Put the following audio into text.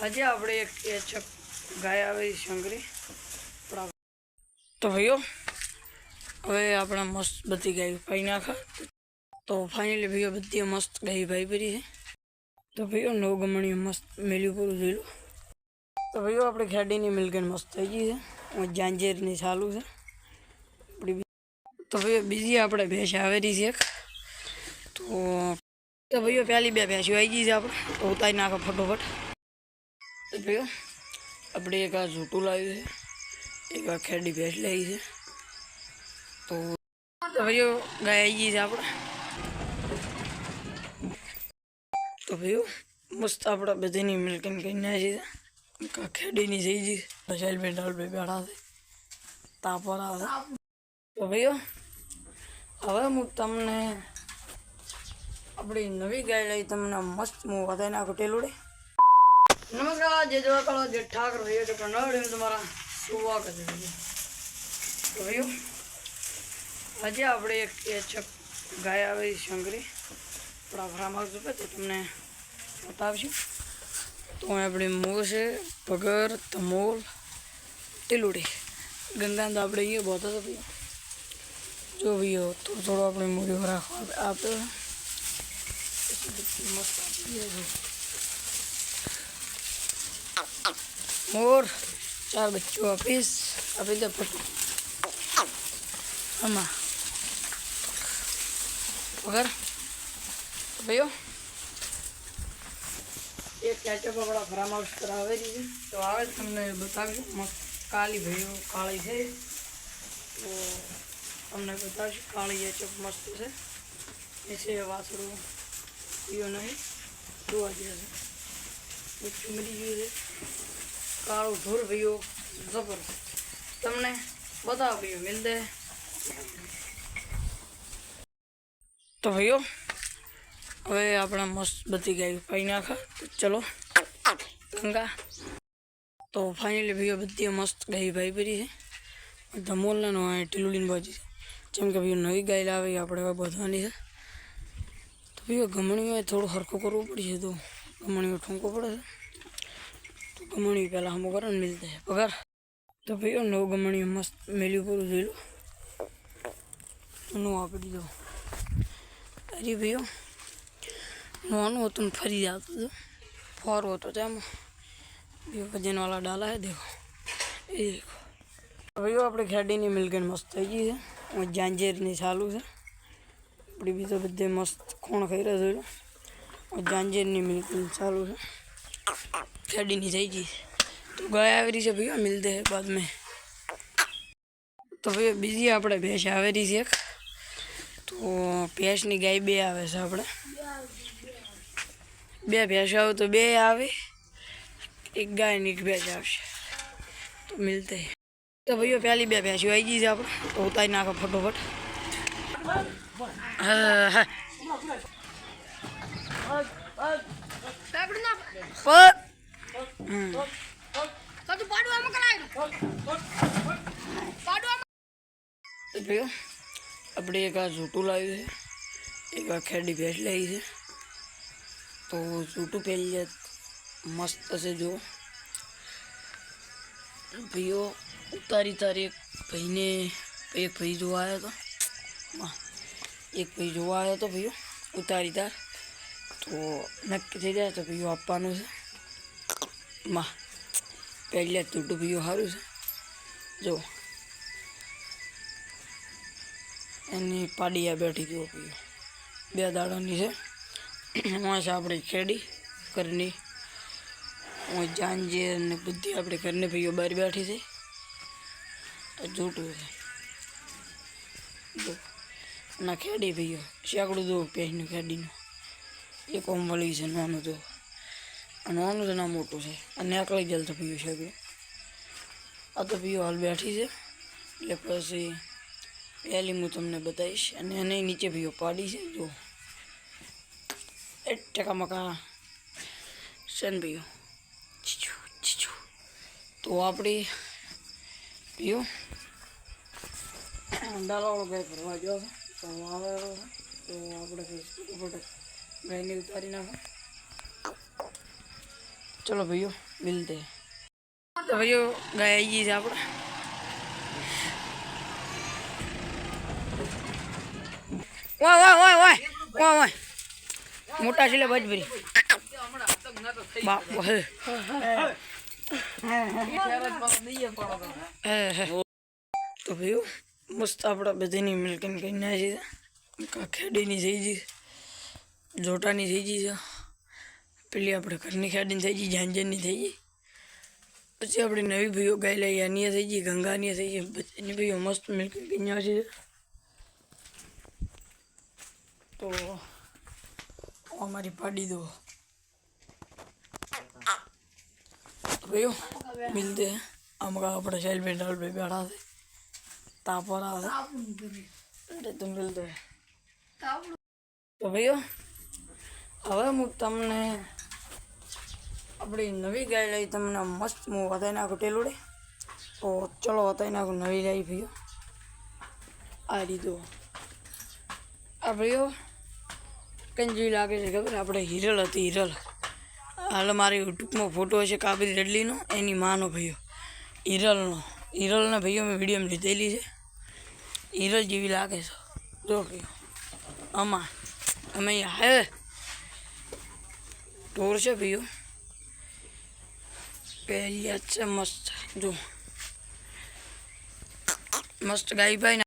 આજે આપણે એક એ છક ગાય આવે છે શંકરી આપણા તો ભાઈઓ હવે આપણે મસ્ત બધી ગાય પાઈ નાખા તો ફાઇનલી ભાઈઓ બધી મસ્ત ગાય ભાઈ પરી છે તો ભાઈઓ નવ ગમણી મસ્ત મેલ્યું પૂરું જોયેલું તો ભાઈઓ આપણે ખેડીની મિલકન મસ્ત થઈ ગઈ છે હું જાંજેરની ચાલુ છે આપણી બી- તો ભાઈઓ બીજી આપણે ભેંસ આવેલી છે એક તો તો ભાઈઓ પહેલી બે ભેંસો આવી ગઈ છે આપણે તો ઉતારી નાખો ફટોફટ તો ભાઈઓ આપણે એક આ ઝૂટું લાવ્યું છે એક આ ખેડી ભેંસ લાવી છે તો તો ભાઈઓ ગાય આવી ગઈ છે આપણે તો ભાઈઓ મસ્ત આપણે બધીની મિલ્કન કરી નાખી છે કા ખેડીની થઈ ગઈ છે શૈલભાઈ ડાલભાઈ બેઠા છે તાપર આવે તો ભાઈઓ હવે હું તમને આપણી નવી ગાય લઈ તમને મસ્ત હું વધારી નાખું ટેલુડી નમસ્કાર જે જોવા કરો જે ઠાકર ભાઈઓ કે નવડી તમારા સ્વાગત છે તો ભાઈઓ આજે આપણે એક એ છક ગાય આવે છે શંકરી આપણા ફાર્મ હાઉસ ઉપર તો તમને બતાવશું તો અહીં આપણી મૂળ છે પગર તમોલ ટીલુડી ગંગા તો આપણે અહીંયા બહુ હતા ભાઈ જો ભાઈઓ થોડું થોડું આપણે મૂળીઓ રાખવા આપ્યો મસ્ત આપી મોર ચાર બચ્ચો આપીશ આપી દે ફટ આમાં વગર ભાઈઓ એક કેચઅપ આપણા ફાર્મ પર આવેલી છે તો આવે જ તમને બતાવીશું કાલી કાળી ભાઈઓ કાળી છે તો તમને બતાવીશું કાળી કેચઅપ મસ્ત છે એ છે વાસરું પીઓ નહીં જોવા જેવું છે બચ્ચું ચુમરી ગયું છે કાળો ઢોર ભાઈઓ જબર તમને બધા ભાઈઓ મિલ તો ભાઈઓ, હવે આપણે મસ્ત બધી ગાય પાઈ નાખા. ચલો, ગંગા. તો ફાઇનલી ભાઈઓ, બધી મસ્ત ગાય ભાઈ ભરી છે. ધમોલના નો ટીલુડીને બાજી છે. જેમ કે ભાઈઓ, નવી ગાય લાવે, આપણે બધવાની છે. તો ભાઈઓ ગમણીઓ થોડું હરખું કરવું પડશે તો ગમણીઓ ઠૂંકો પડે છે. ગમણી પહેલાં હમું કરો ને મિલતે પગાર. તો ભાઈઓ, નવ ગમણી મસ્ત મેલ્યું પૂરું જોઈ લો નો આપી દીધો અરે ભાઈઓ નોનું હતું ફરી જતું હતું. ફોરું હતો તેમાં. બે વજનવાળા ડાલા હે, દેખો. એ દેખો. ભાઈઓ, આપણે ખેડીની મિલકન મસ્ત થઈ ગઈ છે. હું જાંજેરની ચાલુ છે. આપણી બીજો બધે મસ્ત ખૂણ ખાઈ રહ્યો જોયેલું હું જાંજેરની મિલકન ચાલુ છે. ખેડીની થઈ ગઈ તો ગાય આવેલી છે ભાઈઓ મિલતે હે બાદ મેં તો ભાઈ બીજી આપણે ભેંસ આવેલી છે એક તો ભેંસની ગાય બે આવે છે આપણે બે ભેંસ આવે તો બે આવે એક ગાય ને એક ભેંસ આવશે તો મિલતે હે. તો ભાઈઓ પહેલી બે ભેંસો આવી ગઈ છે આપણે તો ઉતારી નાખો ફટોફટ હા હા પર હમ તો ભાઈઓ આપણે એક આ ઝૂટું લાવ્યું છે એક આ ખેડી ભેંસ લાવી છે તો ઝૂટું પહેલી જાત મસ્ત છે જો ભાઈઓ ઉતારી તારી એક ભાઈને એક ભાઈ જોવા આવ્યો હતો માં, એક ભાઈ જોવા આવ્યો હતો ભાઈઓ ઉતારી તાર તો નક્કી થઈ જાય તો પીવું આપવાનું છે. માં, પહેલી તૂટું પીવું સારું છે. જો. એની પાડીયા બેઠી ગયો પીયો બે દાડાની છે. એમાં છે આપણી ખેડી, ઘરની. હું જાનજી ને બધી આપણે ઘરની ભાઈઓ બહાર બેઠી છે. જૂઠું છે. ના ખેડી ભાઈઓ શેકડું દો પેજનું ખેડીનું. એક ઓમ વળી છે, નાનું તો. નાનું તો ના મોટું છે. અને એકલી જલ તો ભાઈઓ શેકડું આ તો ભાઈઓ હાલ બેઠી છે. એટલે પછી પહેલી હું તમને બતાવીશ અને એને નીચે ભાઈઓ પાડી છે, જો. એક ટકા મકા શેન ને ભાઈઓ ચીચુ ચીચુ તો આપણી ભાઈઓ ડાલાવાળો ગાય ભરવા ગયો છે. તો આવે તો આપણે ફેસબુક ઉપર ગાયને ઉતારી નાખો ચલો ભાઈઓ મિલતે તો ભાઈઓ ગાય આવી ગઈ છે આપણે ઓય ઓય ઓય ઓય વાહ વાહ મોટા છે બજ ભરી બાપ હે તો ભાઈઓ મસ્ત આપણા બધાની મિલ્કન કરી નાખી છે કાં ખેડીની જઈ ગઈ जोटा नहीं थी जी पेली अपने घर ने खेडी थी जी झांझन नहीं थी जी पी अपनी नवी भैया गाय लाई आनी थी जी गंगा नहीं थी जी बच्चे भैया मस्त मिलकर गई तो हमारी पाड़ी दो मिलते हैं हम अपने शैल पे बैठा थे तापरा तुम मिलते हैं तो भैया હવે હું તમને આપણી નવી ગાય લઈ તમને મસ્ત હું વધારી નાખું ટેલુડે તો ચલો વધારી નાખું નવી ગાય ભાઈઓ આ રીતો આ ભાઈઓ કંઈ જેવી લાગે છે ખબર? આપણે હિરલ હતી, હિરલ. હાલ મારી યુટ્યુબમાં ફોટો છે કાબરી રેડલીનો એની માનો ભાઈઓ હિરલનો. હિરલના ભાઈઓ મેં વિડીયોમાં લીધેલી છે. હિરલ જેવી લાગે છે. જો ભાઈઓ આમાં. અમે હે. છે ભાઈઓ પહેરી છે મસ્ત જો મસ્ત ગાય ભાઈ